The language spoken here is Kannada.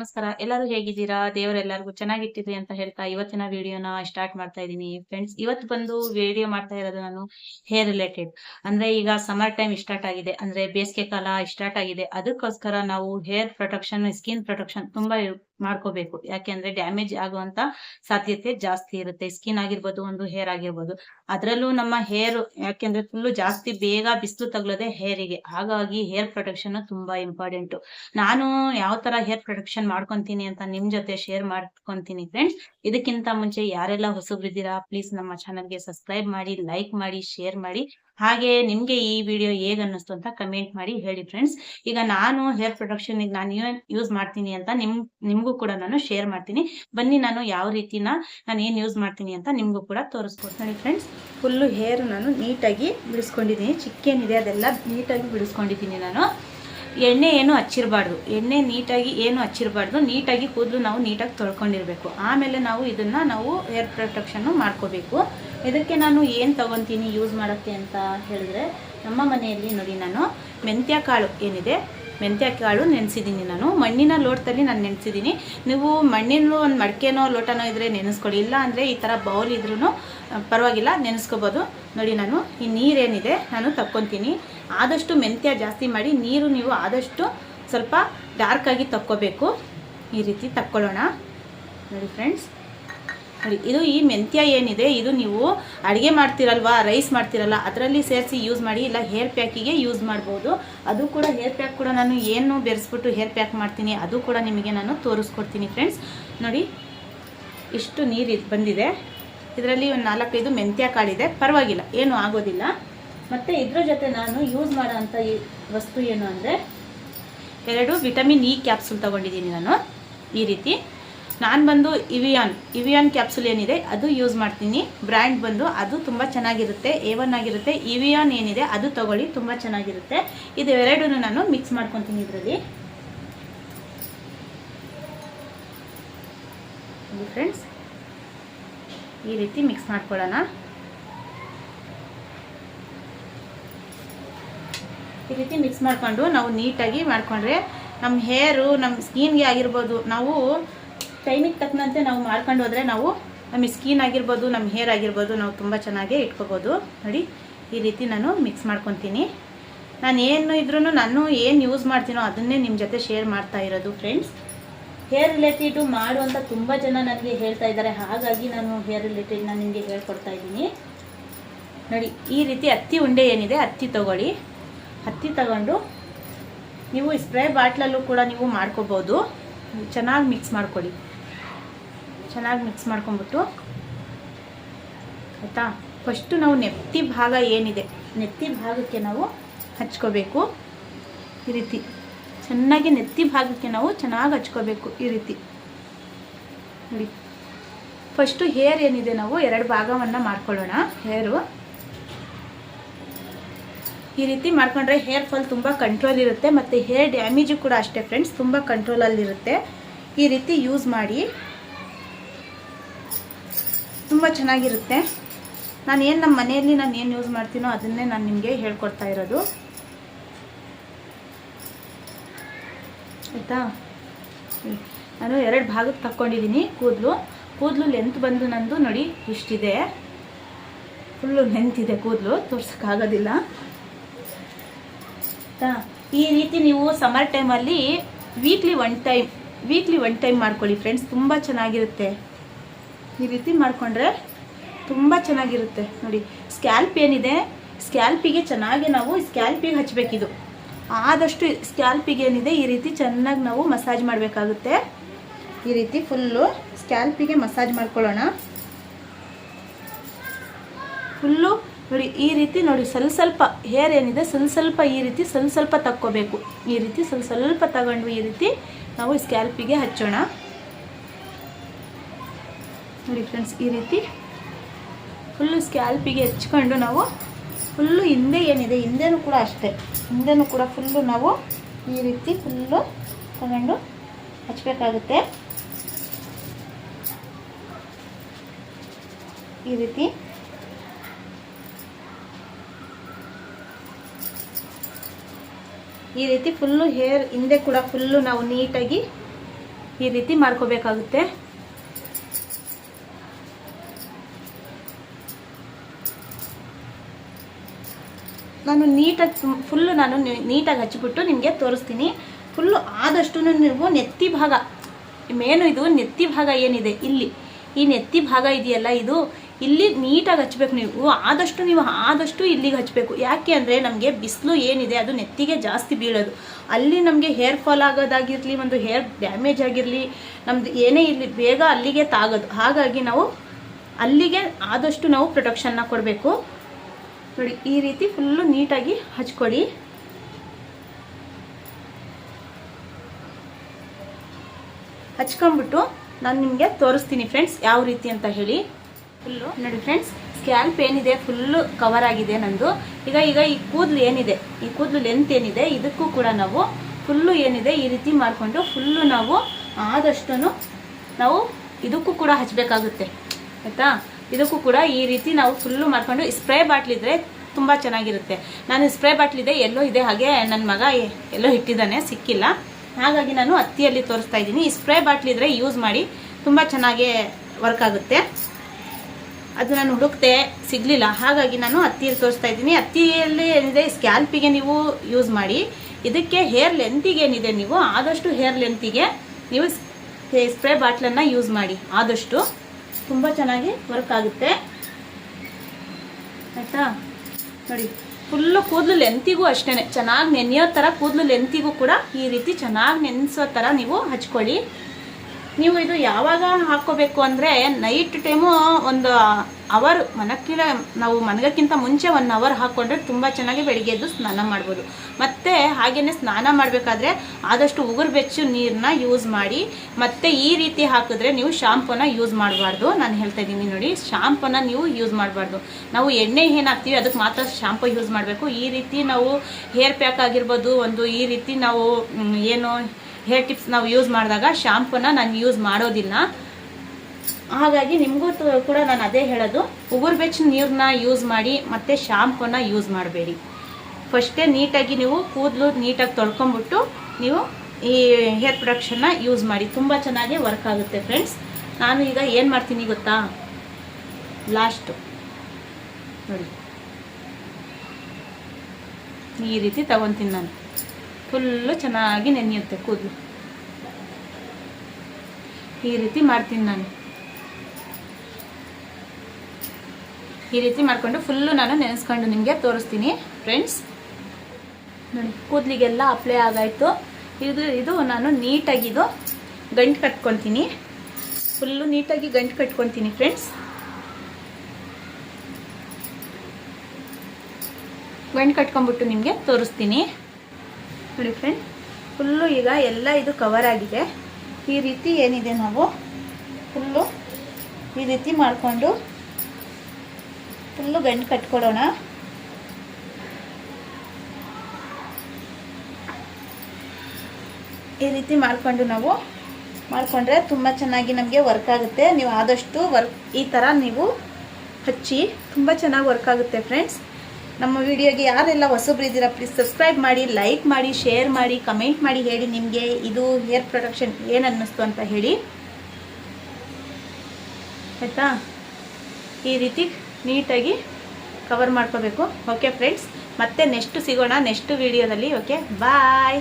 ನಮಸ್ಕಾರ. ಎಲ್ಲರೂ ಹೇಗಿದ್ದೀರಾ? ದೇವರೆಲ್ಲರಿಗೂ ಚೆನ್ನಾಗಿಟ್ಟಿದ್ರಿ ಅಂತ ಹೇಳ್ತಾ ಇವತ್ತಿನ ವಿಡಿಯೋನ ಸ್ಟಾರ್ಟ್ ಮಾಡ್ತಾ ಇದ್ದೀನಿ. ಫ್ರೆಂಡ್ಸ್ ಇವತ್ತು ಬಂದು ವಿಡಿಯೋ ಮಾಡ್ತಾ ಇರೋದು ನಾನು ಹೇರ್ ರಿಲೇಟೆಡ್ ಅಂದ್ರೆ ಈಗ ಸಮರ್ ಟೈಮ್ ಸ್ಟಾರ್ಟ್ ಆಗಿದೆ. ಅಂದ್ರೆ ಬೇಸಿಗೆ ಕಾಲ ಸ್ಟಾರ್ಟ್ ಆಗಿದೆ. ಅದಕ್ಕೋಸ್ಕರ ನಾವು ಹೇರ್ ಪ್ರೊಟೆಕ್ಷನ್ ಸ್ಕಿನ್ ಪ್ರೊಟೆಕ್ಷನ್ ತುಂಬಾ ಮಾಡ್ಕೋಬೇಕು. ಯಾಕೆಂದ್ರೆ ಡ್ಯಾಮೇಜ್ ಆಗುವಂತ ಸಾಧ್ಯತೆ ಜಾಸ್ತಿ ಇರುತ್ತೆ. ಸ್ಕಿನ್ ಆಗಿರ್ಬೋದು, ಒಂದು ಹೇರ್ ಆಗಿರ್ಬೋದು. ಅದರಲ್ಲೂ ನಮ್ಮ ಹೇರ್ ಯಾಕೆಂದ್ರೆ ಫುಲ್ ಜಾಸ್ತಿ ಬೇಗ ಬಿಸಿಲು ತಗಲೋದೆ ಹೇರಿಗೆ ಹಾಗಾಗಿ ಹೇರ್ ಪ್ರೊಟೆಕ್ಷನ್ ತುಂಬಾ ಇಂಪಾರ್ಟೆಂಟ್ ನಾನು ಯಾವ ತರ ಹೇರ್ ಪ್ರೊಟೆಕ್ಷನ್ ಮಾಡ್ಕೊಂತೀನಿ ಅಂತ ನಿಮ್ ಜೊತೆ ಶೇರ್ ಮಾಡ್ಕೊಂತೀನಿ ಫ್ರೆಂಡ್ಸ್ ಇದಕ್ಕಿಂತ ಮುಂಚೆ ಯಾರೆಲ್ಲ ಹೊಸಬ್ರಿದ್ದೀರಾ ಪ್ಲೀಸ್ ನಮ್ಮ ಚಾನಲ್ಗೆ ಸಬ್ಸ್ಕ್ರೈಬ್ ಮಾಡಿ ಲೈಕ್ ಮಾಡಿ ಶೇರ್ ಮಾಡಿ. ಹಾಗೆ ನಿಮ್ಗೆ ಈ ವಿಡಿಯೋ ಹೇಗ್ ಅನ್ನಿಸ್ತು ಅಂತ ಕಮೆಂಟ್ ಮಾಡಿ ಹೇಳಿ ಫ್ರೆಂಡ್ಸ್ ಈಗ ನಾನು ಹೇರ್ ಪ್ರೊಟೆಕ್ಷನ್ ನಾನು ಯೂಸ್ ಮಾಡ್ತೀನಿ ಅಂತ ನಿಮ್, ನಿಮ್ಗೂ ಕೂಡ ನಾನು ಶೇರ್ ಮಾಡ್ತೀನಿ. ಬನ್ನಿ ನಾನು ಯಾವ ರೀತಿನ ನಾನು ಏನು ಯೂಸ್ ಮಾಡ್ತೀನಿ ಅಂತ ನಿಮಗೂ ಕೂಡ ತೋರಿಸ್ಕೊಡ್ತೀನಿ. ಫ್ರೆಂಡ್ಸ್ ಫುಲ್ಲು ಹೇರ್ ನಾನು ನೀಟಾಗಿ ಬಿಡಿಸ್ಕೊಂಡಿದ್ದೀನಿ. ಚಿಕ್ಕೇನಿದೆ ಅದೆಲ್ಲ ನೀಟಾಗಿ ಬಿಡಿಸ್ಕೊಂಡಿದ್ದೀನಿ ನಾನು. ಎಣ್ಣೆ ಏನು ಹಚ್ಚಿರಬಾರ್ದು. ಎಣ್ಣೆ ನೀಟಾಗಿ ಏನು ಹಚ್ಚಿರಬಾರ್ದು. ನೀಟಾಗಿ ಕೂದಲು ನಾವು ನೀಟಾಗಿ ತೊಳ್ಕೊಂಡಿರಬೇಕು. ಆಮೇಲೆ ನಾವು ಇದನ್ನ ನಾವು ಹೇರ್ ಪ್ರೊಟೆಕ್ಷನ್ ಮಾಡ್ಕೋಬೇಕು. ಇದಕ್ಕೆ ನಾನು ಏನು ತೊಗೊತೀನಿ ಯೂಸ್ ಮಾಡೋಕ್ಕೆ ಅಂತ ಹೇಳಿದ್ರೆ, ನಮ್ಮ ಮನೆಯಲ್ಲಿ ನೋಡಿ ನಾನು ಮೆಂತ್ಯ ಕಾಳು ಏನಿದೆ ಮೆಂತ್ಯ ಕಾಳು ನೆನೆಸಿದ್ದೀನಿ ನಾನು. ಮಣ್ಣಿನ ಲೋಟದಲ್ಲಿ ನಾನು ನೆನೆಸಿದ್ದೀನಿ. ನೀವು ಮಣ್ಣಿನ ಒಂದು ಮಡಿಕೆನೋ ಲೋಟನೋ ಇದ್ದರೆ ನೆನೆಸ್ಕೊಳ್ಳಿ. ಇಲ್ಲ ಅಂದರೆ ಈ ಥರ ಬೌಲ್ ಇದ್ರೂ ಪರವಾಗಿಲ್ಲ, ನೆನೆಸ್ಕೋಬೋದು. ನೋಡಿ ನಾನು, ಈ ನೀರೇನಿದೆ, ನಾನು ತಕ್ಕೊತೀನಿ. ಆದಷ್ಟು ಮೆಂತ್ಯ ಜಾಸ್ತಿ ಮಾಡಿ, ನೀರು ನೀವು ಆದಷ್ಟು ಸ್ವಲ್ಪ ಡಾರ್ಕಾಗಿ ತಕ್ಕೋಬೇಕು. ಈ ರೀತಿ ತಕ್ಕೊಳ್ಳೋಣ. ನೋಡಿ ಫ್ರೆಂಡ್ಸ್ ನೋಡಿ ಇದು ಈ ಮೆಂತ್ಯ ಏನಿದೆ, ಇದು ನೀವು ಅಡುಗೆ ಮಾಡ್ತಿರಲ್ವಾ ರೈಸ್ ಮಾಡ್ತಿರಲ್ಲ, ಅದರಲ್ಲಿ ಸೇರಿಸಿ ಯೂಸ್ ಮಾಡಿ, ಇಲ್ಲ ಹೇರ್ ಪ್ಯಾಕಿಗೆ ಯೂಸ್ ಮಾಡ್ಬೋದು. ಅದು ಕೂಡ ಹೇರ್ ಪ್ಯಾಕ್ ಕೂಡ ನಾನು ಏನು ಬೆರೆಸ್ಬಿಟ್ಟು ಹೇರ್ ಪ್ಯಾಕ್ ಮಾಡ್ತೀನಿ, ಅದು ಕೂಡ ನಿಮಗೆ ನಾನು ತೋರಿಸ್ಕೊಡ್ತೀನಿ ಫ್ರೆಂಡ್ಸ್ ನೋಡಿ, ಇಷ್ಟು ನೀರು ಬಂದಿದೆ. ಇದರಲ್ಲಿ ಒಂದು ನಾಲ್ಕೈದು ಮೆಂತ್ಯ ಕಾಳಿದೆ. ಪರವಾಗಿಲ್ಲ, ಏನು ಆಗೋದಿಲ್ಲ. ಮತ್ತು ಇದ್ರ ಜೊತೆ ನಾನು ಯೂಸ್ ಮಾಡೋ ಅಂಥ ವಸ್ತು ಏನು ಅಂದರೆ, ಎರಡು ವಿಟಮಿನ್ ಇ ಕ್ಯಾಪ್ಸುಲ್ ತೊಗೊಂಡಿದ್ದೀನಿ ನಾನು, ಈ ರೀತಿ. ನಾನು ಬಂದು ಇವಿಯಾನ್ ಇವಿಯಾನ್ ಕ್ಯಾಪ್ಸುಲ್ ಏನಿದೆ, ಅದು ಯೂಸ್ ಮಾಡ್ತೀನಿ. ಬ್ರ್ಯಾಂಡ್ ಬಂದು ಅದು ತುಂಬ ಚೆನ್ನಾಗಿರುತ್ತೆ ಎ ಒನ್ ಆಗಿರುತ್ತೆ. ಇವಿಯಾನ್ ಏನಿದೆ, ಅದು ತಗೊಳ್ಳಿ, ತುಂಬ ಚೆನ್ನಾಗಿರುತ್ತೆ. ಇದು ಎರಡೂ ನಾನು ಮಿಕ್ಸ್ ಮಾಡ್ಕೊತೀನಿ ಇದರಲ್ಲಿ. ಫ್ರೆಂಡ್ಸ್ ಈ ರೀತಿ ಮಿಕ್ಸ್ ಮಾಡ್ಕೊಳ್ಳೋಣ. ಈ ರೀತಿ ಮಿಕ್ಸ್ ಮಾಡಿಕೊಂಡು ನಾವು ನೀಟಾಗಿ ಮಾಡಿಕೊಂಡ್ರೆ ನಮ್ಮ ಹೇರು ನಮ್ಮ ಸ್ಕಿನ್ಗೆ ಆಗಿರ್ಬೋದು, ನಾವು ಟೈಮಿಗೆ ತಕ್ಕಂತೆ ನಾವು ಮಾಡ್ಕೊಂಡು ಹೋದರೆ ನಾವು ನಮ್ಮ ಸ್ಕಿನ್ ಆಗಿರ್ಬೋದು, ನಮ್ಮ ಹೇರ್ ಆಗಿರ್ಬೋದು, ನಾವು ತುಂಬ ಚೆನ್ನಾಗಿ ಇಟ್ಕೋಬೋದು. ನೋಡಿ, ಈ ರೀತಿ ನಾನು ಮಿಕ್ಸ್ ಮಾಡ್ಕೊತೀನಿ. ನಾನು ಏನು ಇದ್ರೂ ನಾನು ಏನು ಯೂಸ್ ಮಾಡ್ತೀನೋ ಅದನ್ನೇ ನಿಮ್ಮ ಜೊತೆ ಶೇರ್ ಮಾಡ್ತಾ ಇರೋದು ಫ್ರೆಂಡ್ಸ್ ಹೇರ್ ರಿಲೇಟೆಡು ಮಾಡುವಂಥ ತುಂಬ ಜನ ನನಗೆ ಹೇಳ್ತಾ ಇದ್ದಾರೆ. ಹಾಗಾಗಿ ನಾನು ಹೇರ್ ರಿಲೇಟೆಡ್ ನಾನು ನಿಮಗೆ ಹೇಳ್ಕೊಡ್ತಾ ಇದ್ದೀನಿ. ನೋಡಿ, ಈ ರೀತಿ ಹತ್ತಿ ಉಂಡೆ ಏನಿದೆ, ಹತ್ತಿ ತಗೊಳ್ಳಿ. ಹತ್ತಿ ತಗೊಂಡು ನೀವು ಸ್ಪ್ರೇ ಬಾಟ್ಲಲ್ಲೂ ಕೂಡ ನೀವು ಮಾಡ್ಕೋಬೋದು. ಚೆನ್ನಾಗಿ ಮಿಕ್ಸ್ ಮಾಡ್ಕೊಳ್ಳಿ. ಚೆನ್ನಾಗಿ ಮಿಕ್ಸ್ ಮಾಡ್ಕೊಂಬಿಟ್ಟು ಆಯಿತಾ? ಫಸ್ಟು ನಾವು ನೆತ್ತಿ ಭಾಗ ಏನಿದೆ, ನೆತ್ತಿ ಭಾಗಕ್ಕೆ ನಾವು ಹಚ್ಕೋಬೇಕು. ಈ ರೀತಿ. ಚೆನ್ನಾಗಿ ನೆತ್ತಿ ಭಾಗಕ್ಕೆ ನಾವು ಚೆನ್ನಾಗಿ ಹಚ್ಕೋಬೇಕು ಈ ರೀತಿ. ನೋಡಿ. ಫಸ್ಟು ಹೇರ್ ಏನಿದೆ ನಾವು ಎರಡು ಭಾಗವನ್ನು ಮಾಡ್ಕೊಳ್ಳೋಣ. ಹೇರು ಈ ರೀತಿ ಮಾಡ್ಕೊಂಡ್ರೆ ಹೇರ್ ಫಾಲ್ ತುಂಬ ಕಂಟ್ರೋಲ್ ಇರುತ್ತೆ, ಮತ್ತು ಹೇರ್ ಡ್ಯಾಮೇಜು ಕೂಡ ಅಷ್ಟೇ ಫ್ರೆಂಡ್ಸ್ ತುಂಬ ಕಂಟ್ರೋಲಲ್ಲಿರುತ್ತೆ ಈ ರೀತಿ ಯೂಸ್ ಮಾಡಿ. ತುಂಬ ಚೆನ್ನಾಗಿರುತ್ತೆ. ನಾನು ಏನು ನಮ್ಮ ಮನೆಯಲ್ಲಿ ನಾನು ಏನು ಯೂಸ್ ಮಾಡ್ತೀನೋ ಅದನ್ನೇ ನಾನು ನಿಮಗೆ ಹೇಳ್ಕೊಡ್ತಾ ಇರೋದು. ಆಯಿತಾ? ನಾನು ಎರಡು ಭಾಗಕ್ಕೆ ತಕ್ಕೊಂಡಿದ್ದೀನಿ ಕೂದಲು. ಕೂದಲು ಲೆಂತ್ ಬಂದು ನಂದು ನೋಡಿ ಇಷ್ಟಿದೆ. ಫುಲ್ಲು ಲೆಂತ್ ಇದೆ ಕೂದಲು, ತೋರ್ಸೋಕ್ಕಾಗೋದಿಲ್ಲ. ಆಯಿತಾ? ಈ ರೀತಿ ನೀವು ಸಮರ್ ಟೈಮಲ್ಲಿ weekly one time weekly one time ಮಾಡ್ಕೊಳ್ಳಿ ಫ್ರೆಂಡ್ಸ್ ತುಂಬ ಚೆನ್ನಾಗಿರುತ್ತೆ. ಈ ರೀತಿ ಮಾಡಿಕೊಂಡ್ರೆ ತುಂಬ ಚೆನ್ನಾಗಿರುತ್ತೆ. ನೋಡಿ ಸ್ಕ್ಯಾಲ್ಪ್ ಏನಿದೆ? ಸ್ಕ್ಯಾಲ್ಪಿಗೆ ಚೆನ್ನಾಗಿ ನಾವು ಸ್ಕ್ಯಾಲ್ಪಿಗೆ ಹಚ್ಚಬೇಕಿದು ಆದಷ್ಟು ಸ್ಕ್ಯಾಲ್ಪಿಗೆ ಏನಿದೆ, ಈ ರೀತಿ ಚೆನ್ನಾಗಿ ನಾವು ಮಸಾಜ್ ಮಾಡಬೇಕಾಗುತ್ತೆ. ಈ ರೀತಿ ಫುಲ್ಲು ಸ್ಕ್ಯಾಲ್ಪಿಗೆ ಮಸಾಜ್ ಮಾಡ್ಕೊಳ್ಳೋಣ. ಫುಲ್ಲು ನೋಡಿ, ಈ ರೀತಿ ನೋಡಿ, ಸ್ವಲ್ಪ ಸ್ವಲ್ಪ ಹೇರ್ ಏನಿದೆ, ಸ್ವಲ್ಪ ಸ್ವಲ್ಪ ಈ ರೀತಿ ಸ್ವಲ್ಪ ಸ್ವಲ್ಪ ತಕ್ಕೋಬೇಕು. ಈ ರೀತಿ ಸ್ವಲ್ಪ ಸ್ವಲ್ಪ ತಗೊಂಡು ಈ ರೀತಿ ನಾವು ಸ್ಕ್ಯಾಲ್ಪಿಗೆ ಹಚ್ಚೋಣ. ನೋಡಿ ಫ್ರೆಂಡ್ಸ್ ಈ ರೀತಿ. ಫುಲ್ಲು ಸ್ಕ್ಯಾಲ್ಪಿಗೆ ಹೆಚ್ಕೊಂಡು ನಾವು ಫುಲ್ಲು ಹಿಂದೆ ಏನಿದೆ, ಹಿಂದೆನೂ ಕೂಡ ಅಷ್ಟೇ. ಹಿಂದೆನೂ ಕೂಡ ಫುಲ್ಲು ನಾವು ಈ ರೀತಿ ಫುಲ್ಲು ತಗೊಂಡು ಹಚ್ಚಬೇಕಾಗುತ್ತೆ ಈ ರೀತಿ. ಈ ರೀತಿ ಫುಲ್ಲು ಹೇರ್ ಹಿಂದೆ ಕೂಡ ಫುಲ್ಲು ನಾವು ನೀಟಾಗಿ ಈ ರೀತಿ ಮಾಡ್ಕೋಬೇಕಾಗುತ್ತೆ. ನಾನು ನೀಟಾಗಿ ಫುಲ್ಲು ನಾನು ನೀಟಾಗಿ ಹಚ್ಚಿಬಿಟ್ಟು ನಿಮಗೆ ತೋರಿಸ್ತೀನಿ. ಫುಲ್ಲು ಆದಷ್ಟು ನೀವು ನೆತ್ತಿ ಭಾಗ, ಮೇನು ಇದು ನೆತ್ತಿ ಭಾಗ ಏನಿದೆ? ಇಲ್ಲಿ. ಈ ನೆತ್ತಿ ಭಾಗ ಇದೆಯಲ್ಲ ಇದು? ಇಲ್ಲಿ ನೀಟಾಗಿ ಹಚ್ಬೇಕು ನೀವು. ಆದಷ್ಟು ನೀವು ಆದಷ್ಟು ಇಲ್ಲಿಗೆ ಹಚ್ಚಬೇಕು ಯಾಕೆ ಅಂದರೆ ನಮಗೆ ಬಿಸಿಲು ಏನಿದೆ ಅದು ನೆತ್ತಿಗೆ ಜಾಸ್ತಿ ಬೀಳೋದು. ಅಲ್ಲಿ ನಮಗೆ ಹೇರ್ ಫಾಲ್ ಆಗೋದಾಗಿರಲಿ, ಒಂದು ಹೇರ್ ಡ್ಯಾಮೇಜ್ ಆಗಿರಲಿ ನಮ್ಮದು ಏನೇ ಇರಲಿ, ಬೇಗ ಅಲ್ಲಿಗೆ ತಾಗೋದು. ಹಾಗಾಗಿ ನಾವು ಅಲ್ಲಿಗೆ ಆದಷ್ಟು ನಾವು ಪ್ರೊಟೆಕ್ಷನ್ನ ಕೊಡಬೇಕು. ನೋಡಿ, ಈ ರೀತಿ ಫುಲ್ಲು ನೀಟಾಗಿ ಹಚ್ಕೊಳ್ಳಿ. ಹಚ್ಕೊಂಡ್ಬಿಟ್ಟು ನಾನು ನಿಮಗೆ ತೋರಿಸ್ತೀನಿ ಫ್ರೆಂಡ್ಸ್ ಯಾವ ರೀತಿ ಅಂತ ಹೇಳಿ. ಫುಲ್ಲು ನೋಡಿ ಫ್ರೆಂಡ್ಸ್ ಸ್ಕ್ಯಾಲ್ಪ್ ಏನಿದೆ ಫುಲ್ಲು ಕವರ್ ಆಗಿದೆ ನಂದು. ಈಗ ಈಗ ಈ ಕೂದಲು ಏನಿದೆ, ಈ ಕೂದಲು ಲೆಂತ್ ಏನಿದೆ, ಇದಕ್ಕೂ ಕೂಡ ನಾವು ಫುಲ್ಲು ಏನಿದೆ, ಈ ರೀತಿ ಮಾಡಿಕೊಂಡು ಫುಲ್ಲು ನಾವು ಆದಷ್ಟು ನಾವು ಇದಕ್ಕೂ ಕೂಡ ಹಚ್ಚಬೇಕಾಗುತ್ತೆ ಆಯಿತಾ? ಇದಕ್ಕೂ ಕೂಡ ಈ ರೀತಿ ನಾವು ಫುಲ್ಲು ಮಾಡ್ಕೊಂಡು ಸ್ಪ್ರೇ ಬಾಟ್ಲಿದ್ರೆ ತುಂಬ ಚೆನ್ನಾಗಿರುತ್ತೆ. ನಾನು ಸ್ಪ್ರೇ ಬಾಟ್ಲಿದೆ ಎಲ್ಲೋ ಇದೆ, ಹಾಗೆ ನನ್ನ ಮಗ ಎಲ್ಲೋ ಇಟ್ಟಿದ್ದಾನೆ, ಸಿಕ್ಕಿಲ್ಲ. ಹಾಗಾಗಿ ನಾನು ಹತ್ತಿಯಲ್ಲಿ ತೋರಿಸ್ತಾ ಇದ್ದೀನಿ. ಈ ಸ್ಪ್ರೇ ಬಾಟ್ಲಿದ್ರೆ ಯೂಸ್ ಮಾಡಿ ತುಂಬ ಚೆನ್ನಾಗಿ ವರ್ಕ್ ಆಗುತ್ತೆ. ಅದು ನಾನು ಹುಡುಕ್ತೆ ಸಿಗಲಿಲ್ಲ. ಹಾಗಾಗಿ ನಾನು ಹತ್ತಿಯಲ್ಲಿ ತೋರಿಸ್ತಾ ಇದ್ದೀನಿ. ಹತ್ತಿಯಲ್ಲಿ ಏನಿದೆ ಸ್ಕ್ಯಾಲ್ಪಿಗೆ ನೀವು ಯೂಸ್ ಮಾಡಿ. ಇದಕ್ಕೆ ಹೇರ್ ಲೆಂತಿಗೆ ಏನಿದೆ ನೀವು, ಆದಷ್ಟು ಹೇರ್ ಲೆಂತಿಗೆ ನೀವು ಸ್ಪ್ರೇ ಬಾಟ್ಲನ್ನು ಯೂಸ್ ಮಾಡಿ. ಆದಷ್ಟು. ತುಂಬ ಚೆನ್ನಾಗಿ ವರ್ಕ್ ಆಗುತ್ತೆ. ಆಯಿತಾ? ನೋಡಿ ಫುಲ್ಲು ಕೂದಲು ಲೆಂತಿಗೂ ಅಷ್ಟೇ ಚೆನ್ನಾಗಿ ನೆನೆಯೋ ಥರ ಕೂದಲು ಲೆಂತಿಗೂ ಕೂಡ ಈ ರೀತಿ ಚೆನ್ನಾಗಿ ನೆನೆಸೋ ಥರ ನೀವು ಹಚ್ಕೊಳ್ಳಿ. ನೀವು ಇದು ಯಾವಾಗ ಹಾಕ್ಕೋಬೇಕು ಅಂದರೆ ನೈಟ್ ಟೈಮು ಒಂದು ಅವರ್ ಮನಕ್ಕಿಂತ ನಾವು ಮನಗಕ್ಕಿಂತ ಮುಂಚೆ ಒನ್ ಅವರ್ ಹಾಕ್ಕೊಂಡ್ರೆ ತುಂಬ ಚೆನ್ನಾಗಿ ಬೆಳಿಗ್ಗೆ ಎದ್ದು ಸ್ನಾನ ಮಾಡ್ಬೋದು. ಮತ್ತು ಹಾಗೆಯೇ ಸ್ನಾನ ಮಾಡಬೇಕಾದ್ರೆ ಆದಷ್ಟು ಉಗುರು ಬೆಚ್ಚು ನೀರನ್ನ ಯೂಸ್ ಮಾಡಿ, ಮತ್ತು ಈ ರೀತಿ ಹಾಕಿದ್ರೆ ನೀವು ಶಾಂಪೂನ ಯೂಸ್ ಮಾಡಬಾರ್ದು. ನಾನು ಹೇಳ್ತಾ ಇದ್ದೀನಿ ನೋಡಿ ಶಾಂಪೂನ ನೀವು ಯೂಸ್ ಮಾಡಬಾರ್ದು. ನಾವು ಎಣ್ಣೆ ಏನು ಹಾಕ್ತೀವಿ ಅದಕ್ಕೆ ಮಾತ್ರ ಶಾಂಪು ಯೂಸ್ ಮಾಡಬೇಕು. ಈ ರೀತಿ ನಾವು ಹೇರ್ ಪ್ಯಾಕ್ ಆಗಿರ್ಬೋದು, ಒಂದು ಈ ರೀತಿ ನಾವು ಏನು ಹೇರ್ ಟಿಪ್ಸ್ ನಾವು ಯೂಸ್ ಮಾಡಿದಾಗ ಶಾಂಪೂನ ನಾನು ಯೂಸ್ ಮಾಡೋದಿಲ್ಲ. ಹಾಗಾಗಿ ನಿಮಗೂ ಕೂಡ ನಾನು ಅದೇ ಹೇಳೋದು. ಉಗುರು ಬೆಚ್ಚ ನೀರನ್ನ ಯೂಸ್ ಮಾಡಿ, ಮತ್ತು ಶಾಂಪೂನ ಯೂಸ್ ಮಾಡಬೇಡಿ. ಫಸ್ಟೇ ನೀಟಾಗಿ ನೀವು ಕೂದಲು ನೀಟಾಗಿ ತೊಳ್ಕೊಂಬಿಟ್ಟು ನೀವು ಈ ಹೇರ್ ಪ್ರೊಡಕ್ಷನ್ನ ಯೂಸ್ ಮಾಡಿ. ತುಂಬ ಚೆನ್ನಾಗಿ ವರ್ಕ್ ಆಗುತ್ತೆ ಫ್ರೆಂಡ್ಸ್ ನಾನು ಈಗ ಏನು ಮಾಡ್ತೀನಿ ಗೊತ್ತಾ? ಲಾಸ್ಟು ನೋಡಿ. ಈ ರೀತಿ ತಗೊತೀನಿ ನಾನು. ಫುಲ್ಲು ಚೆನ್ನಾಗಿ ನೆನೆಯುತ್ತೆ ಕೂದಲು. ಈ ರೀತಿ ಮಾಡ್ತೀನಿ ನಾನು. ಈ ರೀತಿ ಮಾಡಿಕೊಂಡು ಫುಲ್ಲು ನಾನು ನೆನೆಸ್ಕೊಂಡು ನಿಮಗೆ ತೋರಿಸ್ತೀನಿ ಫ್ರೆಂಡ್ಸ್ ನೋಡಿ, ಕೂದಲಿಗೆಲ್ಲ ಅಪ್ಲೈ ಆಗಾಯಿತು. ಇದು ಇದು ನಾನು ನೀಟಾಗಿದು ಗಂಟು ಕಟ್ಕೊತೀನಿ. ಫುಲ್ಲು ನೀಟಾಗಿ ಗಂಟು ಕಟ್ಕೊತೀನಿ ಫ್ರೆಂಡ್ಸ್ ಗಂಟು ಕಟ್ಕೊಂಡ್ಬಿಟ್ಟು ನಿಮಗೆ ತೋರಿಸ್ತೀನಿ. ನೋಡಿ ಫ್ರೆಂಡ್ ಫುಲ್ಲು ಈಗ ಎಲ್ಲ ಇದು ಕವರ್ ಆಗಿದೆ. ಈ ರೀತಿ ಏನಿದೆ ನಾವು? ಫುಲ್ಲು ಈ ರೀತಿ ಮಾಡಿಕೊಂಡು ಫುಲ್ಲು ಗಂಟು ಕಟ್ಕೊಡೋಣ. ಈ ರೀತಿ ಮಾಡಿಕೊಂಡು ನಾವು ಮಾಡಿಕೊಂಡ್ರೆ ತುಂಬ ಚೆನ್ನಾಗಿ ನಮಗೆ ವರ್ಕ್ ಆಗುತ್ತೆ. ನೀವು ಆದಷ್ಟು ವರ್ಕ್ ಈ ಥರ ನೀವು ಹಚ್ಚಿ ತುಂಬ ಚೆನ್ನಾಗಿ ವರ್ಕ್ ಆಗುತ್ತೆ ಫ್ರೆಂಡ್ಸ್ ನಮ್ಮ ವಿಡಿಯೋಗೆ ಯಾರೆಲ್ಲ ಹೊಸಬ್ರು ಇದ್ದೀರಾ ಪ್ಲೀಸ್ ಸಬ್ಸ್ಕ್ರೈಬ್ ಮಾಡಿ ಲೈಕ್ ಮಾಡಿ ಶೇರ್ ಮಾಡಿ ಕಮೆಂಟ್ ಮಾಡಿ ಹೇಳಿ ನಿಮಗೆ ಇದು ಹೇರ್ ಪ್ರೊಡಕ್ಷನ್ ಏನು ಅನ್ನಿಸ್ತು ಅಂತ ಹೇಳಿ. ಆಯಿತಾ? ಈ ರೀತಿ ನೀಟಾಗಿ ಕವರ್ ಮಾಡ್ಕೋಬೇಕು. ಓಕೆ ಫ್ರೆಂಡ್ಸ್ ಮತ್ತೆ ನೆಕ್ಸ್ಟ್ ಸಿಗೋಣ ನೆಕ್ಸ್ಟ್ ವೀಡಿಯೋದಲ್ಲಿ ಓಕೆ ಬಾಯ್